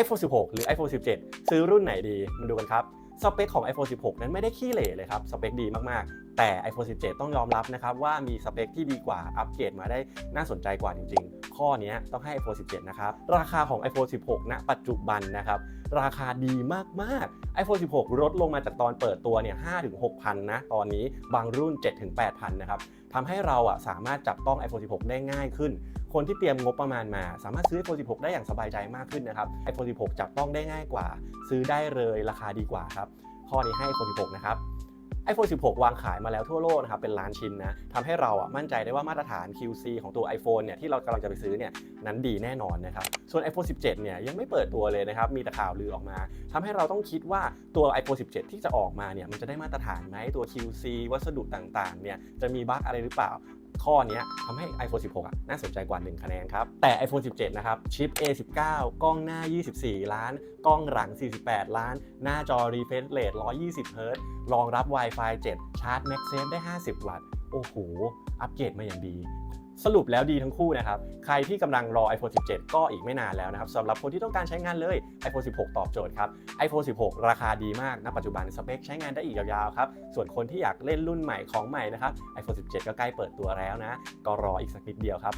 iPhone 16 หรือ iPhone 17 ซื้อรุ่นไหนดีมาดูกันครับ สเปคของ iPhone 16 นั้นไม่ได้ขี้เหร่เลยครับ สเปคดีมากๆแต่ iPhone 17 ต้องยอมรับนะครับว่ามีสเปคที่ดีกว่าอัปเกรดมาได้น่าสนใจกว่าจริง ๆ ข้อนี้ต้องให้ iPhone 17 นะครับ ราคาของ iPhone 16 ณ ปัจจุบันนะครับ ราคาดีมาก ๆ iPhone 16 ลดลงมาจากตอนเปิดตัวเนี่ย5-6,000 นะ ตอนนี้บางรุ่น 7-8,000 นะครับทำให้เราอะสามารถจับต้อง iPhone 16 ได้ง่ายขึ้น คนที่เตรียมงบประมาณมา สามารถซื้อ iPhone 16 ได้อย่างสบายใจมากขึ้นนะครับ iPhone 16 จับต้องได้ง่ายกว่า ซื้อได้เลยราคาดีกว่าครับข้อนี้ให้ iPhone 16 นะครับ iPhone 16 วางขายมาแล้วทั่วโลกนะครับเป็นล้านชิ้นนะทำให้เราอะมั่นใจได้ว่ามาตรฐาน QC ของตัว iPhone เนี่ยที่เรากำลังจะไปซื้อเนี่ยนั้นดีแน่นอนนะครับส่วน iPhone 17 เนี่ยยังไม่เปิดตัวเลยนะครับมีแต่ข่าวลือออกมาทำให้เราต้องคิดว่าตัว iPhone 17 ที่จะออกมาเนี่ยมันจะได้มาตรฐานไหมตัว QC วัสดุต่างๆเนี่ยจะมีบั๊กอะไรหรือเปล่า ข้อนี้ทำให้ iPhone 16 อะ น่าสนใจกว่า 1 คะแนนครับ แต่ iPhone 17 นะครับ ชิป A19 กล้องหน้า 24 ล้าน กล้องหลัง 48 ล้าน หน้าจอ refresh rate 120 Hz รองรับ Wi-Fi 7 ชาร์จ MagSafe ได้ 50 วัตต์ โอ้โห อัปเกรดมาอย่างดี สรุปแล้วดีทั้งคู่นะครับ ใครที่กำลังรอ iPhone 17 ก็อีกไม่นานแล้วนะครับสำหรับคนที่ต้องการใช้งานเลย iPhone 16 ตอบโจทย์ครับ iPhone 16 ราคาดีมากณปัจจุบันสเปคใช้งานได้อีกยาวๆครับ ส่วนคนที่อยากเล่นรุ่นใหม่ของใหม่นะครับ iPhone 17 ก็ใกล้เปิดตัวแล้วนะ ก็รออีกสักนิดเดียวครับ